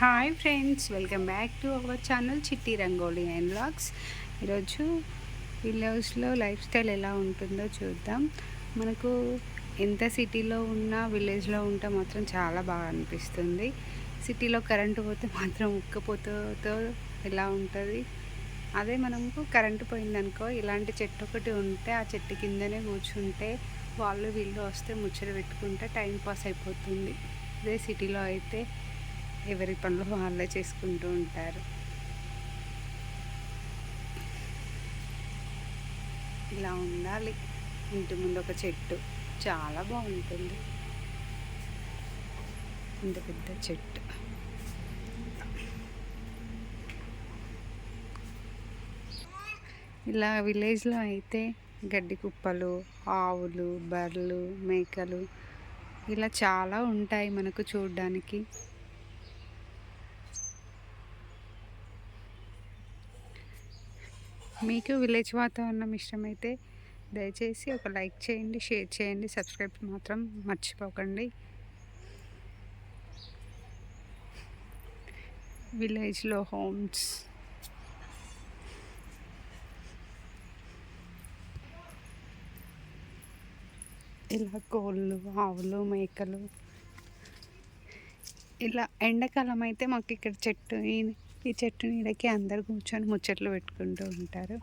Hi friends welcome back to our channel Chitti Rangoli and blogs ఈరోజు విలేజ్లో life style ఎలా ఉంటుందో చూద్దాం. మనకు ఎంత సిటీలో ఉన్నా విలేజ్లో ఉంటే మాత్రం చాలా బాగా అనిపిస్తుంది. సిటీలో కరెంటు పోతే మాత్రం ఉక్కపోతతో ఎలా ఉంటుంది? అదే మనకు కరెంటు పోయిందనుకో ఇలాంటి చెట్టు ఒకటి ఉంటే ఆ చెట్టు కిందనే కూర్చుంటే వాళ్ళు వీళ్ళు వస్తే ముచ్చట పెట్టుకుంటే టైం పాస్ అయిపోతుంది. అదే సిటీలో అయితే ఎవరి పనులు వాళ్ళే చేసుకుంటూ ఉంటారు. ఇలా ఉండాలి. ఇంటి ముందు ఒక చెట్టు. చాలా బాగుంటుంది. ఇంత పెద్ద చెట్టు. ఇలా విలేజ్లో అయితే గడ్డి కుప్పలు ఆవులు బర్రెలు మేకలు ఇలా చాలా ఉంటాయి మనకు చూడడానికి. మీకు విలేజ్ వాతావరణం ఇష్టమైతే దయచేసి ఒక లైక్ చేయండి షేర్ చేయండి సబ్స్క్రైబ్ మాత్రం మర్చిపోకండి. విలేజ్లో హోమ్స్. ఇలా కోళ్ళు ఆవులు మేకలు. ఇలా ఎండాకాలం అయితే మాకు ఇక్కడ చెట్టు ఈ చెట్టు నీడకి అందరు కూర్చొని ముచ్చట్లు పెట్టుకుంటూ ఉంటారు.